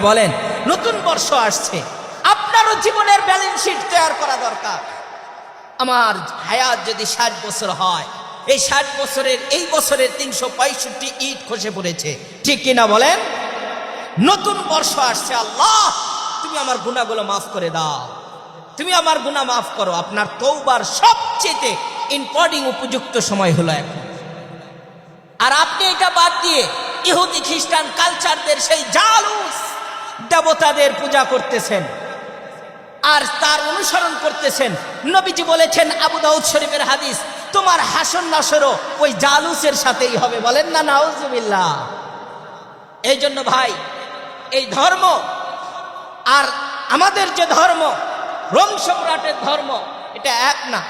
বলেন, নতুন বর্ষ আসছে। আপনারও জীবনের ব্যালেন্স শিট তৈরি করা দরকার। আমার হায়াত যদি ষাট বছর হয়, এই ষাট বছরের, এই বছরের তিনশো পঁয়ষট্টি ইট খসে পড়েছে। ঠিক কিনা বলেন? নতুন বর্ষ আসছে, আল্লাহ, তুমি আমার গুণাগুলো মাফ করে দাও। তুমি আমার গুণা মাফ করো। আপনার তৌবার সবচেয়ে ইম্পর্টিং উপযুক্ত সময় হলো এখন। আর আপনি এটা বাদ দিয়ে ইহুদি খ্রিস্টান কালচারদের সেই জালুস দেবতাদের পূজা করতেছেন। আর তার অনুসরণ করতেছেন। নবীজি বলেছেন আবু দাউদ শরীফের হাদিস, তোমার হাসন নাসরও ওই জালুসের সাথেই হবে। বলেন না, নাউজুবিল্লাহ। এই জন্য ভাই, এই ধর্ম আর আমাদের যে ধর্ম, রোম সম্রাটের ধর্ম, এটা এক না।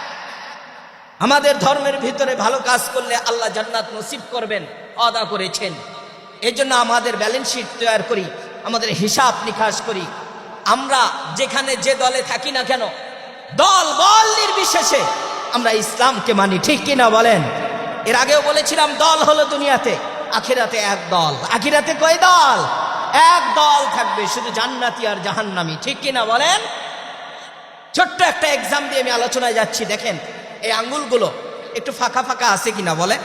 আমাদের ধর্মের ভিতরে ভালো কাজ করলে আল্লাহ জান্নাত নসিব করবেন অদা করেছেন। এই জন্য আমাদের ব্যালেন্স শিট তৈরি করি। আমাদের হিসাব নিকাশ করি। আমরা যেখানে যে দলে থাকি না কেন, দল বল নির্বিশেষে আমরা ইসলামকে মানি, ঠিক কিনা বলেন? এর আগেও বলেছিলাম, দল হলো দুনিয়াতে, আখিরাতে এক দল। আখিরাতে কয় দল? এক দল থাকবে, শুধু জান্নাতি আর জাহান্নামি, ঠিক কিনা বলেন? ছোট্ট একটা এক্সাম দিয়ে আমি আলোচনায় যাচ্ছি, দেখেন, এই আঙ্গুলগুলো একটু ফাঁকা ফাঁকা আছে কিনা বলেন?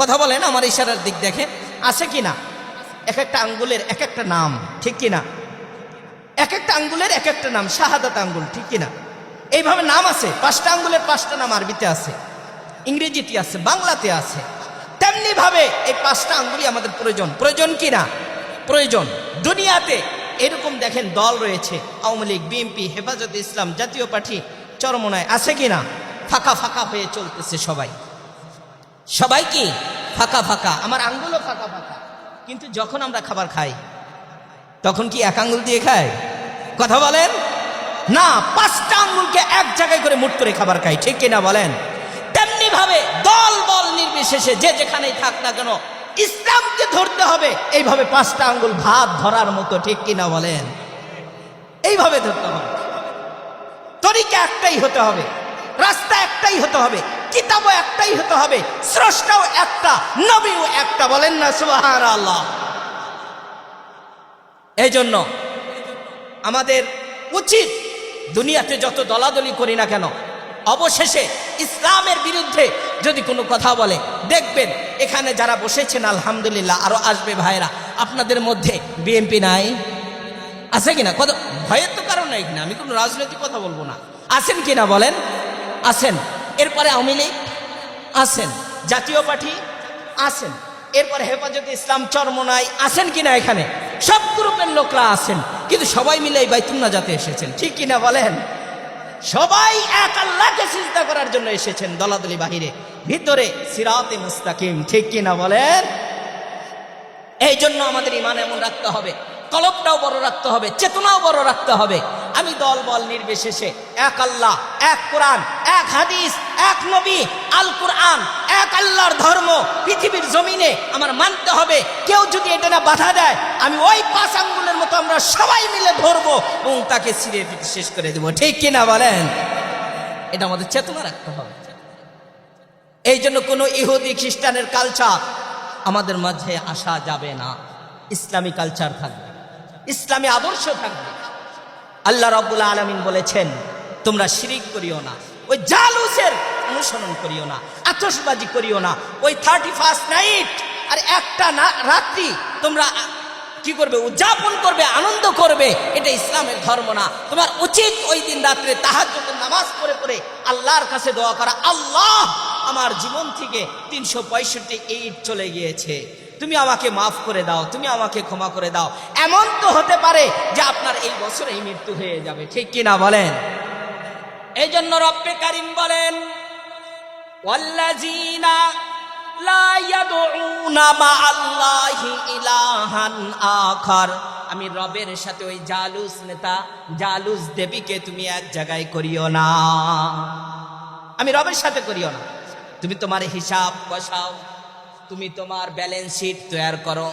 কথা বলেন আমার ইশারার দিক দেখেন আছে কিনা? এক একটা আঙ্গুলের এক একটা নাম, ঠিক কিনা? এক একটা আঙ্গুলের এক একটা নাম, শাহাদাত আঙ্গুল, ঠিক কিনা? এইভাবে নাম আছে, পাঁচটা আঙ্গুলের পাঁচটা নাম আরবিতে আছে, ইংরেজিতে আছে, বাংলাতে আছে। তেমনি ভাবে এই পাঁচটা আঙ্গুলই আমাদের প্রয়োজন। প্রয়োজন কিনা? প্রয়োজন। দুনিয়াতে এরকম দেখেন দল রয়েছে, আওয়ামী লীগ, বিএনপি, হেফাজত ইসলাম, জাতীয় পার্টি, চরমনায় আছে কিনা? ফাঁকা ফাঁকা হয়ে চলতেছে সবাই। সবাই কি? ফাঁকা ফাঁকা। আমার আঙ্গুলও ফাঁকা ফাঁকা। কিন্তু যখন আমরা খাবার খাই, তখন কি এক আঙ্গুল দিয়ে খায় কথা বলেন? না, পাঁচটা আঙ্গুলকে এক জায়গায় করে মুট করে খাবার খাই, ঠিক কিনা বলেন? তেমনি ভাবে দল বল নির্বিশেষে যে যেখানেই থাক না কেন, ইসলামকে ধরতে হবে। এইভাবে পাঁচটা আঙ্গুল ভাত ধরার মতো, ঠিক কিনা বলেন? এইভাবে ধরতে হবে। তরিকা একটাই হতে হবে, রাস্তা একটাই হতে হবে। কিতাবও একটাই হতে হবে, স্রষ্টাও একটা, নবীও একটা, বলেন না সুবাহান আল্লাহ এই জন্য আমাদের উচিত দুনিয়াতে যত দলাদলি করি না কেন, অবশেষে ইসলামের বিরুদ্ধে যদি কোনো কথা বলে, দেখবেন এখানে যারা বসেছেন, আলহামদুলিল্লাহ, আরও আসবে ভাইরা আপনাদের মধ্যে বিএনপি নাই? আছে কিনা? কত ভয়ের তো কারণ নাই কিনা? আমি কোনো রাজনৈতিক কথা বলব না। আছেন কিনা বলেন? আছেন। এরপরে আওয়ামী লীগ আছেন, জাতীয় পার্টি আসেন এরপরে হেফাজতে ইসলাম চরমনাই আসেন কিনা এখানে? সব গ্রুপের লোকরা আসেন কিন্তু সবাই মিলে এই বাইতুন্না যাতে এসেছেন। ঠিক কিনা বলেন? সবাই এক আল্লাহকে চিন্তা করার জন্য এসেছেন দলাদলি বাহিরে। ভিতরে সিরাতে মুস্তাকিম, ঠিক কিনা বলেন? এই জন্য আমাদের ইমান এমন রাখতে হবে। কলবটাও বড় রাখতে হবে, চেতনাও বড় রাখতে হবে। আমি দল বল নির্বিশেষে, এক আল্লাহ, এক কোরআন, এক হাদিস, এক নবী, আল কোরআন, এক আল্লাহর ধর্ম, পৃথিবীর জমিনে আমার মানতে হবে। কেউ যদি এটা না বাধা দেয়, আমি ওই পাঁচ আঙ্গুলের মতো আমরা সবাই মিলে ধরবো এবং তাকে ছিঁড়ে শেষ করে দেবো। ঠিক কিনা বলেন? এটা আমাদের চেতনা রাখতে হবে। এই জন্য কোনো ইহুদি খ্রিস্টানের কালচার আমাদের মাঝে আসা যাবে না। ইসলামী কালচার থাকবে। ইসলামী আদর্শ থাকবে আল্লাহ রব্বুল আলমিন বলেছেন, তোমরা শিরিক করিও না, ওই জালুসের অনুসরণ করিও না আতসবাজি করিও না, ওই থার্টি ফার্স্ট নাইট আর একটা না, রাত্রি তোমরা কি করবে, উদযাপন করবে, আনন্দ করবে, এটা ইসলামের ধর্ম না। তোমার উচিত ওই দিন রাত্রে তাহার নামাজ পড়ে পড়ে আল্লাহর কাছে দোয়া করা। আল্লাহ আমার জীবন থেকে তিনশো পঁয়ষট্টি এইট চলে গিয়েছে। তুমি আমাকে মাফ করে দাও, তুমি আমাকে ক্ষমা করে দাও। এমন তো হতে পারে যে আপনার এই বছরেই মৃত্যু হয়ে যাবে, ঠিক কিনা বলেন? এই জন্য রব্বে কারিম বলেন আখার। আমি রবের সাথে ওই জালুস নেতা, জালুস দেবীকে তুমি এক জায়গায় করিও না। আমি রবের সাথে করিও না। তুমি তোমার হিসাব বসাও। তুমি তোমার ব্যালেন্স শিট তৈরি করো।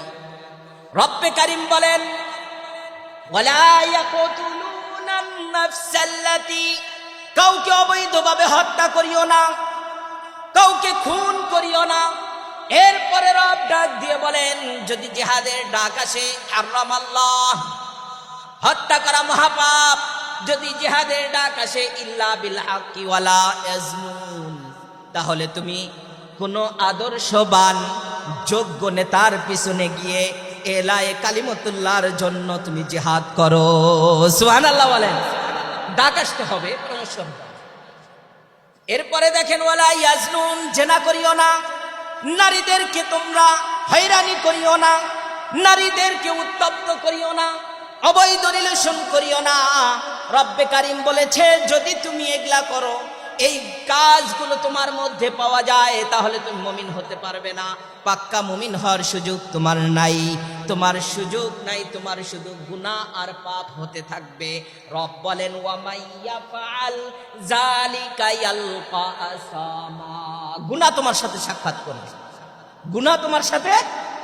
রব্বে কারিম বলেন কাউকে অবৈধভাবে হত্যা করিও না, কাউকে খুন করিও না। এরপরে রব ডাক দিয়ে বলেন, যদি জিহাদের ডাক আসে, হারাম আল্লাহ। হত্যা করা মহাপাপ। যদি জিহাদের ডাক আসে, ইল্লা বিল হাক্কি ওয়ালা তাহলে তুমি কোনো আদর্শবান, যোগ্য নেতার পিছনে গিয়ে এলায় কালিমতুল্লাহর জন্য তুমি জিহাদ করো। সুবহানাল্লাহ বলেন। ডাক আসতে হবে। এরপরে দেখেন, ওয়ালা ইয়াজনুন জেনা করিও না। নারীদেরকে তোমরা হয়রানি করিও না। নারীদেরকে উত্তপ্ত করিও না। অবৈধ রিলেশন করিও না। রব্বে কারিম বলেছে, যদি তুমি এগুলা করো এই কাজগুলো তোমার মধ্যে পাওয়া যায়, তাহলে তুমি মমিন হতে পারবে না। পাক্কা মমিন হওয়ার সুযোগ তোমার নাই। তোমার সুযোগ নাই, তোমার শুধু গুনাহ আর পাপ হতে থাকবে। রব বলেন গুনাহ তোমার সাথে সাক্ষাৎ করবে। গুনাহ তোমার সাথে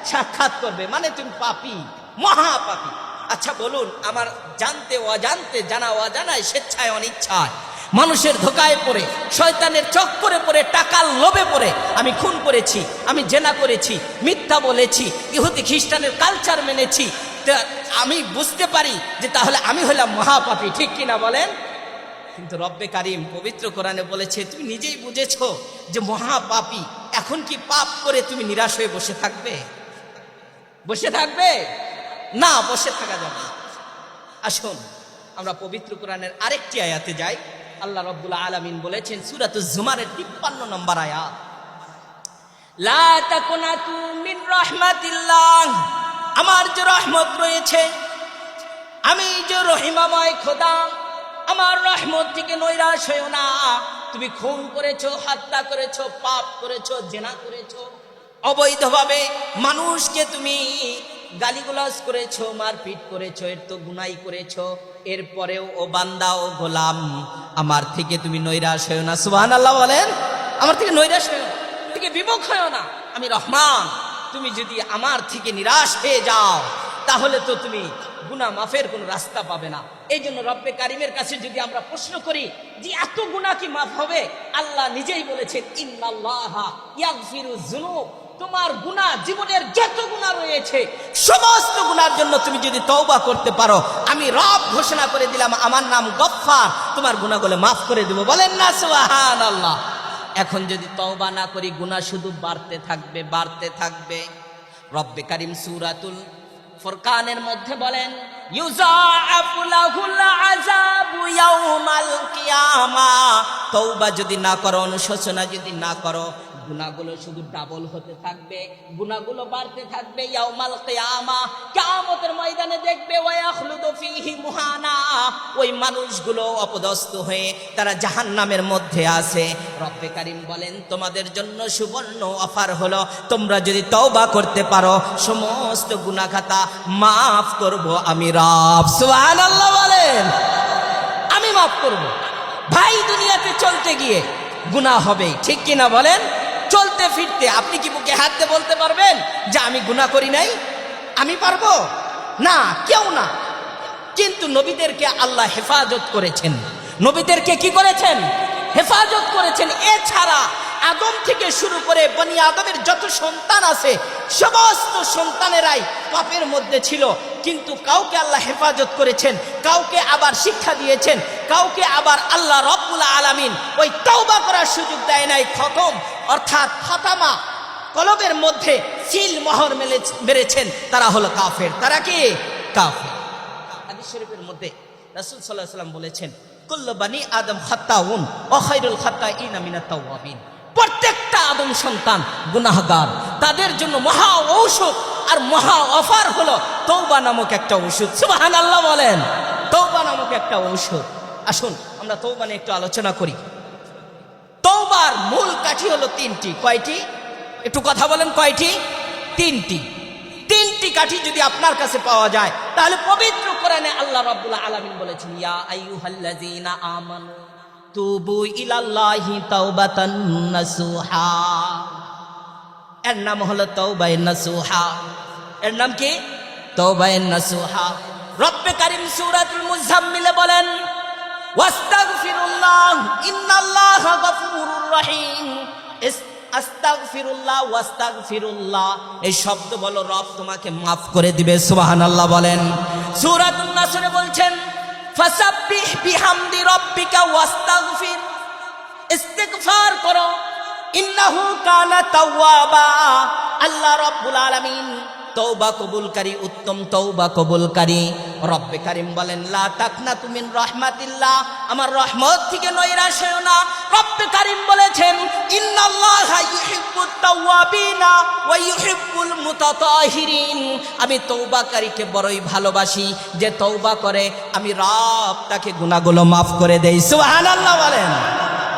সাক্ষাৎ করবে। মানে তুমি পাপি মহা পাপী আচ্ছা বলুন, আমার জানতে, অজান্তে, জানা, অজানায়, স্বেচ্ছায়, অনিচ্ছায় মানুষের ধোকায় পড়ে, শয়তানের চক্করে পড়ে, টাকার লোভে পড়ে। আমি খুন করেছি, আমি জেনা করেছি, মিথ্যা বলেছি, ইহুদি খ্রিস্টানের কালচার মেনেছি। আমি বুঝতে পারি যে তাহলে আমি হলাম মহাপাপী, ঠিক কিনা বলেন? কিন্তু রব্বে কারিম পবিত্র কোরআনে বলেছে, তুমি নিজেই বুঝেছ যে মহাপাপি, এখন কি পাপ করে তুমি নিরাশ হয়ে বসে থাকবে? বসে থাকবে? না, বসে থাকা যাবে। আসুন, আমরা পবিত্র কোরআনের আরেকটি আয়াতে যাই। আল্লাহ রব্বুল আলামিন বলেছেন সুরাতুজ জুমারের তিপ্পান্ন নম্বর রাহমাতিল্লাহ। আমার যে রহমত রয়েছে, আমি যে রহিমাময় খোদা, আমার রহমত থেকে নৈরাশ হয়েও না। তুমি খুন করেছ, হত্যা করেছ, পাপ করেছ, জেনা করেছ, অবৈধভাবে মানুষকে তুমি গালিগুলাজ করেছ, মারপিট করেছ, এর তো গুনাই করেছ। এরপরেও, ও বান্দা, ও গোলাম, আমার থেকে তুমি নৈরাশ হয়েও না। সুবহান আল্লাহ বলেন, আমার থেকে নৈরাশ হয়েও না থেকে বিমুখ হয়েও না। আমি রহমান, তুমি যদি আমার থেকে নিরাশ হয়ে যাও, তাহলে তো তুমি গুনা মাফের কোনো রাস্তা পাবে না। এই জন্য রব্বে কারিমের কাছে যদি আমরা প্রশ্ন করি যে এত গুনাহ কি মাফ হবে? আল্লাহ নিজেই বলেছেন, ইন্নাল্লাহ তোমার গুনাহ জীবনের যত গুনাহ রয়েছে, সমস্ত গুনার জন্য তুমি যদি তওবা করতে পারো, আমি রব ঘোষণা করে দিলাম, আমার নাম গফফার, তোমার গুনাহগুলো মাফ করে দেব। বলেন না, সুবহানাল্লাহ। এখন যদি তওবা না করি, গুনাহ শুধু বাড়তে থাকবে বাড়তে থাকবে। রব্বে কারিম সূরাতুল ফুরকানের মধ্যে বলেন তওবা যদি না করো, অনুশোচনা যদি না করো গুনাহগুলো শুধু ডাবল হতে থাকবে গুনাহগুলো বাড়তে থাকবে ইয়াউমাল কিয়ামা। কিয়ামতের ময়দানে দেখবে ওয়া ইয়াখলুদু ফীহি মুহানা। ওই মানুষগুলো অপদস্থ হয়ে তারা জাহান্নামের মধ্যে আছে। রব্বে বলেন, তোমাদের জন্য সুবর্ণ অফার হলো, তোমরা যদি তওবা করতে পারো, সমস্ত গুনাখাতা মাফ করব আমি রব। সুবহানাল্লাহ বলেন, আমি মাফ করব। ভাই, দুনিয়াতে চলতে গিয়ে গুনাহ হবে ঠিক কিনা বলেন? চলতে ফিরতে আপনি কি বুকে হাত দিয়ে বলতে পারবেন যে আমি গুণা করি নাই? আমি পারব? না, কেউ না। কিন্তু নবীদেরকে আল্লাহ হেফাজত করেছেন। নবীদেরকে কি করেছেন? হেফাজত করেছেন। এছাড়া আদম থেকে শুরু করে বনি আদমের যত সন্তান আছে, সমস্ত সন্তানেরাই পাপের মধ্যে ছিল। কিন্তু কাউকে আল্লাহ হেফাজত করেছেন, কাউকে আবার শিক্ষা দিয়েছেন, কাউকে আবার আল্লাহ রব্বুল আলামিন ওই তওবা করার সুযোগ দেয় নাই, খতম। অর্থাৎ খতামা কলবের মধ্যে সিল মোহর মেরেছেন, তারা হলো কাফের। তারা কি? কাফের। হাদিস শরীফের মধ্যে রাসূল আলাইহি সাল্লাম বলেছেন, কুল্লু বানি আদম খাত্তাউন ও খায়রুল খাত্তাইনা মিনাত তাওয়াবিন। প্রত্যেকটা আদম সন্তান গুনাহগার। তাদের জন্য মহা ঔষধ আর মহা অফার হলো তৌবা নামক একটা ঔষধ। সুবহানাল্লাহ বলেন তৌবা নামক একটা ঔষধ। আসুন, আমরা তৌবা নিয়ে একটু আলোচনা করি। তৌবার মূল কাঠি হলো তিনটি। কয়টি? একটু কথা বলেন, কয়টি? তিনটি। তিনটি কাঠি যদি আপনার কাছে পাওয়া যায়, তাহলে পবিত্র কোরআনে আল্লাহ রাব্বুল আলামিন বলেছেন, ইয়া আইয়ুহাল্লাযীনা আমানু। তুবু ইলাল্লাহি তাওবাতান নাসুহা। এর নাম হলো তওবায়ে নাসুহা। এর নাম কি? তওবায়ে নাসুহা। রব্বে কারীম সূরাতুল মুজাম্মিলে বলেন, ওয়াস্তাগফিরুল্লাহ, ইন্নাল্লাহা গফুরুর রহিম। আস্তাগ ফিরুল্লাহ ওয়াস্তাগ ফিরুল্লাহ এই শব্দ বলো, রব তোমাকে মাফ করে দিবে। সুবাহান আল্লাহ বলেন। সুরাতুন নাসরে বলছেন ফাসাব্বিহ বিহামদি রব্বিকা ওয়াস্তাগফির। ইস্তিগফার করো। ইন্নাহু কানা তাওয়াবা। আল্লাহ রাব্বুল আলামিন তৌবা কবুলকারী, উত্তম তৌবা কবুলকারী। রব্বে কারিম বলেন, লা তাকনা তুমিন রহমাতিল্লাহ আমার রহমত থেকে নৈরাশ হয়েও না। রব্বে কারিম বলেছেন, ইন্নাল্লাহা ইউহিব্বুত তাওয়াবিনা ওয়া ইউহিব্বুল মুতাতাহিরিন আমি তৌবাকারীকে বড়ই ভালোবাসি। যে তৌবা করে, আমি রব তাকে গুনাহগুলো মাফ করে দেই। সুবহানাল্লাহ বলেন।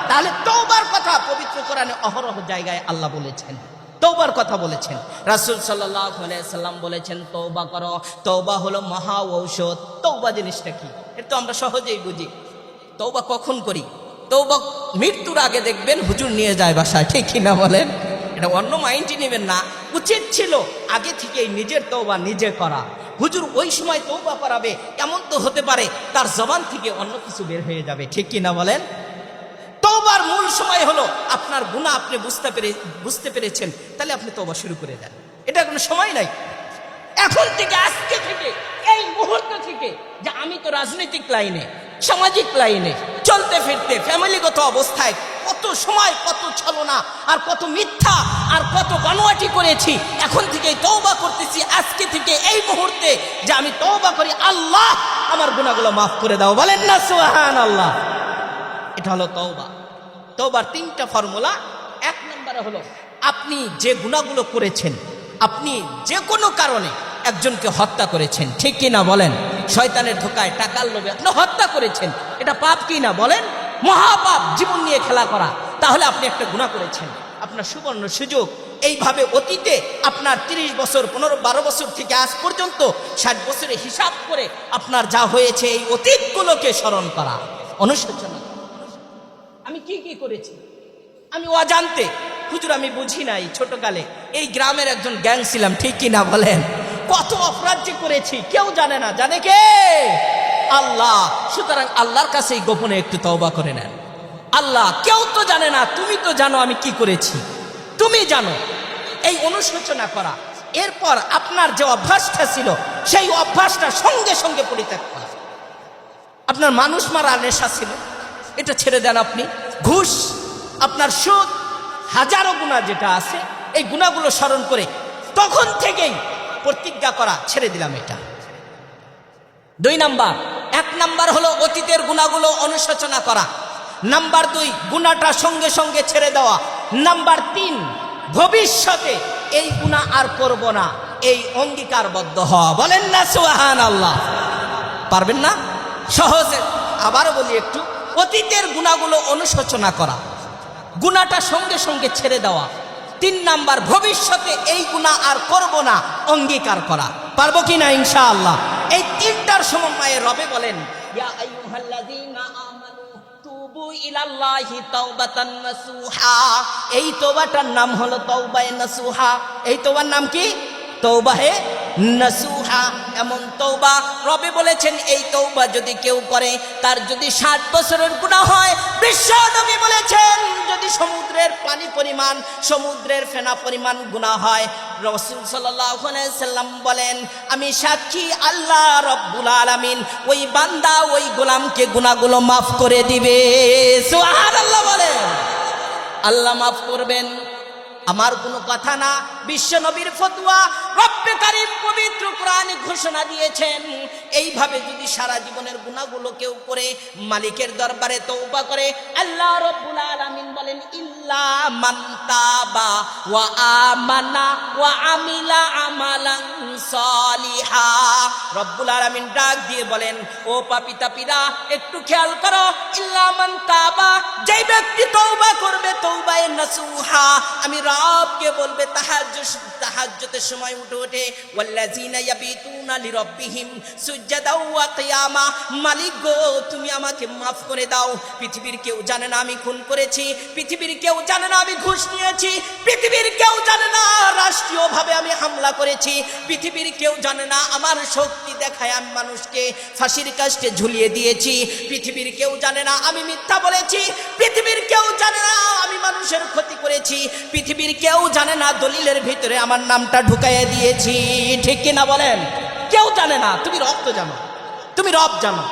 তাহলে তৌবার কথা পবিত্র কোরআনে অহরহ জায়গায় আল্লাহ বলেছেন। তৌবার কথা বলেছেন। রাসূল আলাইহি সাল্লাম বলেছেন তৌবা করো। তৌবা হলো মহা ঔষধ। তৌবা জিনিসটা কি? এটা তো আমরা সহজেই বুঝি। তৌবা কখন করি? তৌবা মৃত্যুর আগে দেখবেন হুজুর নিয়ে যায় বাসায়, ঠিক কিনা বলেন? এটা অন্য মাইন্ডই নেবেন না। উচিত ছিল আগে থেকেই নিজের তৌবা নিজে করা। হুজুর ওই সময় তৌবা করাবে, এমন তো হতে পারে তার জবান থেকে অন্য কিছু বের হয়ে যাবে, ঠিক কিনা বলেন? সময় হলো আপনার গুণা আপনি বুঝতে পেরে, বুঝতে পেরেছেন, তাহলে আপনি তৌবা শুরু করে দেন। এটা কোনো সময় নাই। এখন থেকে, আজকে থেকে, এই মুহূর্ত থেকে যে আমি তো রাজনৈতিক লাইনে, সামাজিক লাইনে, চলতে ফিরতে, ফ্যামিলিগত অবস্থায় কত সময়, কত ছলনা, আর কত মিথ্যা, আর কত বানোয়াটি করেছি, এখন থেকে তৌবা করতেছি, আজকে থেকে এই মুহূর্তে যে আমি তৌবা করি, আল্লাহ আমার গুণাগুলো মাফ করে দাও। বলেন না সুহান আল্লাহ এটা হলো তওবা। তওবার তিনটা ফর্মুলা, এক নম্বরে হলো, আপনি যে গুণাগুলো করেছেন, আপনি যে কোনো কারণে একজনকে হত্যা করেছেন, ঠিক কি না বলেন? শয়তানের ধোকায় টাকার লোভে আপনি হত্যা করেছেন, এটা পাপ কি না বলেন? মহাপাপ জীবন নিয়ে খেলা করা, তাহলে আপনি একটা গুণা করেছেন। আপনার সুবর্ণ সুযোগ, এইভাবে অতীতে আপনার তিরিশ বছর, পনেরো, বারো বছর থেকে আজ পর্যন্ত, ষাট বছরে হিসাব করে আপনার যা হয়েছে এই অতীতগুলোকে স্মরণ করা। অনুশোচনা। আমি কি কি করেছি? আমি অজান্তে, হুজুর, আমি বুঝি নাই ছোটকালে, এই গ্রামের একজন গ্যাং ছিলাম, ঠিক কি না বলেন? কত অপরাধ যে করেছি, কেউ জানে না, জানে কে? আল্লাহ, সুতরাং আল্লাহর কাছে গোপনে একটু তওবা করে নেন। আল্লাহ, কেউ তো জানে না, তুমি তো জানো আমি কি করেছি। তুমি জানো, এই অনুশোচনা করা, এরপর আপনার যে অভ্যাসটা ছিল, সেই অভ্যাসটা সঙ্গে সঙ্গে পরিত্যাগ করা। আপনার মানুষ মারা নেশা ছিল, এটা ছেড়ে দেন আপনি। ঘুষ, আপনার সুদ, হাজারো গুণা যেটা আছে, এই গুণাগুলো স্মরণ করে তখন থেকেই প্রতিজ্ঞা করা ছেড়ে দিলাম এটা। দুই নাম্বার, এক নাম্বার হলো অতীতের গুণাগুলো অনুশোচনা করা। নাম্বার দুই, গুণাটা সঙ্গে সঙ্গে ছেড়ে দেওয়া। নাম্বার তিন, ভবিষ্যতে এই গুণা আর করব না, এই অঙ্গীকারবদ্ধ হওয়া। বলেন না সুহান আল্লাহ পারবেন না? সহজে। আবারও বলি একটু। অতীতের গুণাগুলো অনুশোচনা করা। গুণাটা সঙ্গে সঙ্গে ছেড়ে দেওয়া। তিন নাম্বার, ভবিষ্যতে এই গুণা আর করব না, অঙ্গীকার করা। পারব কি না, ইনশাআল্লাহ? এই তিনটার সমন্বয়ে রবে বলেন এই তোবাটার নাম হলো তওবায়ে নাসুহা। এই তোবার নাম কি? তৌবাহে নাসুহা, এমন তৌবা রবে বলেছেন, এই তৌবা যদি কেউ করে, তার যদি ষাট বছরের গুণা হয়। বিশ্ব বলেছেন, যদি সমুদ্রের পানি পরিমাণ, সমুদ্রের ফেনা পরিমাণ গুণা হয়। রসুল সাল্লাম বলেন, আমি সাক্ষী আল্লাহ রব্বুল আলামিন, ওই বান্দা ওই গোলামকে গুণাগুলো মাফ করে দিবে। সুবহানাল্লাহ বলেন। আল্লাহ মাফ করবেন। আমার কোনো কথা না। বিশ্ব নবীর ফতুয়া রব্বে কারিম পবিত্র কোরআনে ঘোষণা দিয়েছেন। এইভাবে যদি সারা জীবনের গুণাগুলো কেউ করে, মালিকের দরবারে তৌবা করে, আল্লাহ রব্বুল আলামিন বলেন, ইল্লা মান তাবা ওয়া আমানা ওয়া আমিলা আমালান সালিহা। রব্বুল আলামিন ডাক দিয়ে বলেন, ও পাপি তাপিরা, একটু খেয়াল করো, ইল্লা মান তাবা, যেই ব্যক্তি তৌবা করবে তৌবায়ে নাসুহা। আমি রবকে বলবে সময় উঠে ওঠে। ওয়াল্লাযিনা ইয়াবিতুনা ওয়া কিয়ামা। মালিক গো, তুমি আমাকে মাফ করে দাও। পৃথিবীর কেউ জানে না আমি খুন করেছি। পৃথিবীর কেউ জানে না আমি ঘুষ নিয়েছি। পৃথিবীর কেউ জানে না রাষ্ট্রীয়ভাবে আমি হামলা করেছি। পৃথিবীর কেউ জানে না আমার শক্তি দেখায় আমি মানুষকে ফাঁসির কাস্টে ঝুলিয়ে দিয়েছি। পৃথিবীর কেউ জানে না আমি মিথ্যা বলেছি। পৃথিবীর মানুষের ক্ষতি করেছি, পৃথিবীর কেউ জানে না দলিলের ভিতরে আমার নামটা ঢুকাইয়ে দিয়েছি। ঠিক কিনা বলেন? কেউ জানে না। তুমি রক্ত জানো, তুমি রব জানো।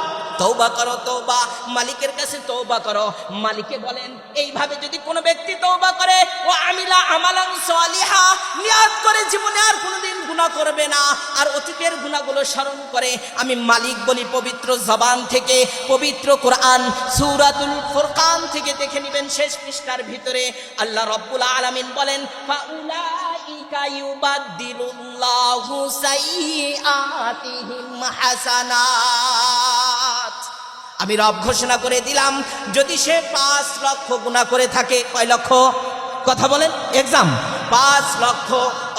তৌবা করো তৌবা মালিকের কাছে তৌবা করো। মালিকে বলেন, এইভাবে যদি কোনো ব্যক্তি তৌবা করে, ও আমিলা আমালান সালিহা, নিয়াত করে জীবনে আর কোনোদিন গুনাহ করবে না। আর অতীতের গুনাহগুলো স্মরণ করে, আমি মালিক বলি পবিত্র জবান থেকে, পবিত্র কোরআন, সূরাতুল ফুরকান থেকে দেখে নেবেন শেষ পৃষ্ঠার ভিতরে। আল্লাহ রব্বুল আলামিন বলেন, ফাউলাইকা ইউবাদদিলুল্লাহু সাইয়্যাতিহিম হাসানাত আমি রব ঘোষণা করে দিলাম, যদি সে পাঁচ লক্ষ গুণা করে থাকে, কয় লক্ষ? কথা বলেন এক্সাম পাঁচ লক্ষ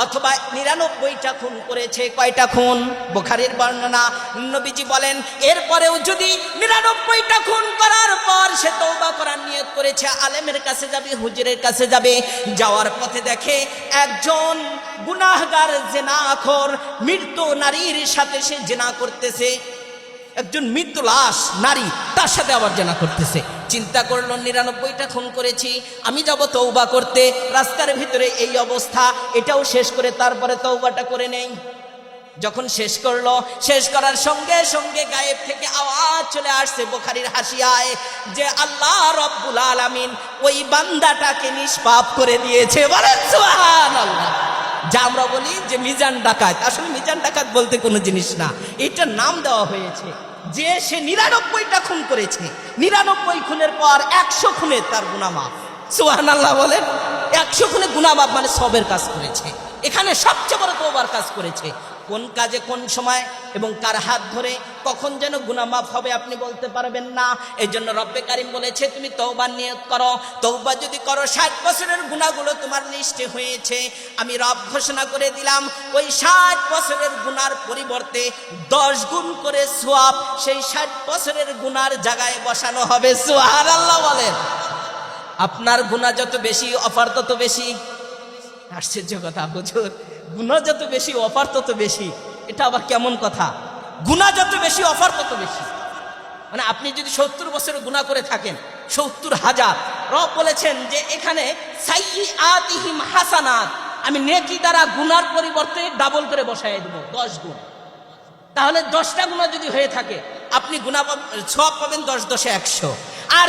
অথবা নিরানব্বইটা খুন করেছে, কয়টা খুন? বোখারের বর্ণনা, নবীজি বলেন, এরপরেও যদি নিরানব্বইটা খুন করার পর সে তৌবা করার নিয়ত করেছে, আলেমের কাছে যাবে, হুজুরের কাছে যাবে, যাওয়ার পথে দেখে একজন গুনাহগার জেনাখোর মৃত্যু নারীর সাথে সে জেনা করতেছে। একজন মৃত্যু লাশ, নারী, তার সাথে আবার জেনা করতেছে। চিন্তা করল, নিরানব্বইটা খুন করেছি, আমি যাব তৌবা করতে। রাস্তার ভিতরে এই অবস্থা, এটাও শেষ করে তারপরে তৌবাটা করে নেই। যখন শেষ করল, শেষ করার সঙ্গে সঙ্গে গায়েব থেকে আওয়াজ চলে আসছে বোখারির হাসিয়ায় যে আল্লাহ রব্বুল আলামিন ওই বান্দাটাকে নিষ্পাপ করে দিয়েছে। বলেন সুবহানাল্লাহ। যা আমরা বলি যে মিজান ডাকাত। আসলে মিজান ডাকাত বলতে কোনো জিনিস না। এটার নাম দেওয়া হয়েছে যে সে নিরানব্বইটা খুন করেছে। নিরানব্বই খুনের পর একশো খুনে তার গুনামাফ সুহান আল্লাহ বলেন, একশো খুনে গুনামাফ মানে সবের কাজ করেছে। এখানে সবচেয়ে বড় কাজ করেছে। কোন কাজে কোন সময় এবং কার হাত ধরে কখন যেন গুনামাফ হবে আপনি বলতে পারবেন না। এই জন্য রব্বে কারিম বলেছে, তুমি তৌবা নিয়ত করো। তৌবা যদি করো, ষাট বছরের গুণাগুলো তোমার লিস্টে হয়েছে। আমি রব ঘোষণা করে দিলাম, ওই ষাট বছরের গুনার পরিবর্তে দশ গুণ করে সোয়াব, সেই ষাট বছরের গুনার জায়গায় বসানো হবে। সোহার আল্লাহ বলেন। আপনার গুণা যত বেশি, অফার তত বেশি। আশ্চর্য কথা, হুজুর। গুণা যত বেশি, অফার তত বেশি। এটা আবার কেমন কথা? গুণা যত বেশি, অফার তত বেশি। মানে আপনি যদি সত্তর বছর গুণা করে থাকেন, সত্তর হাজার, রব বলেছেন যে এখানে আমি নেকি দ্বারা গুনার পরিবর্তে ডাবল করে বসাই দেবো, দশ গুণ। তাহলে দশটা গুণা যদি হয়ে থাকে, আপনি গুণা সব পাবেন দশ দশে একশো। আর